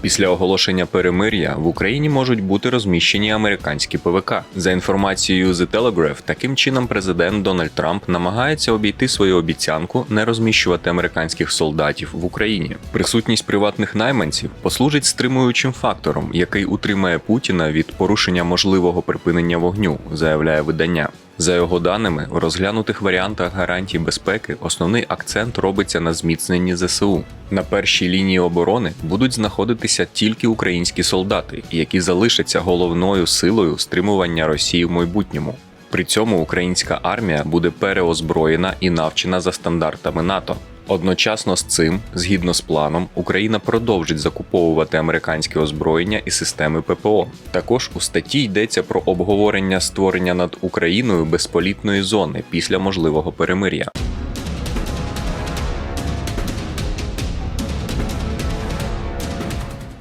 Після оголошення перемир'я в Україні можуть бути розміщені американські ПВК. За інформацією The Telegraph, таким чином президент Дональд Трамп намагається обійти свою обіцянку не розміщувати американських солдатів в Україні. Присутність приватних найманців послужить стримуючим фактором, який утримає Путіна від порушення можливого припинення вогню, заявляє видання. За його даними, в розглянутих варіантах гарантій безпеки основний акцент робиться на зміцненні ЗСУ. На першій лінії оборони будуть знаходитися тільки українські солдати, які залишаться головною силою стримування Росії в майбутньому. При цьому українська армія буде переозброєна і навчена за стандартами НАТО. Одночасно з цим, згідно з планом, Україна продовжить закуповувати американське озброєння і системи ППО. Також у статті йдеться про обговорення створення над Україною безполітної зони після можливого перемир'я.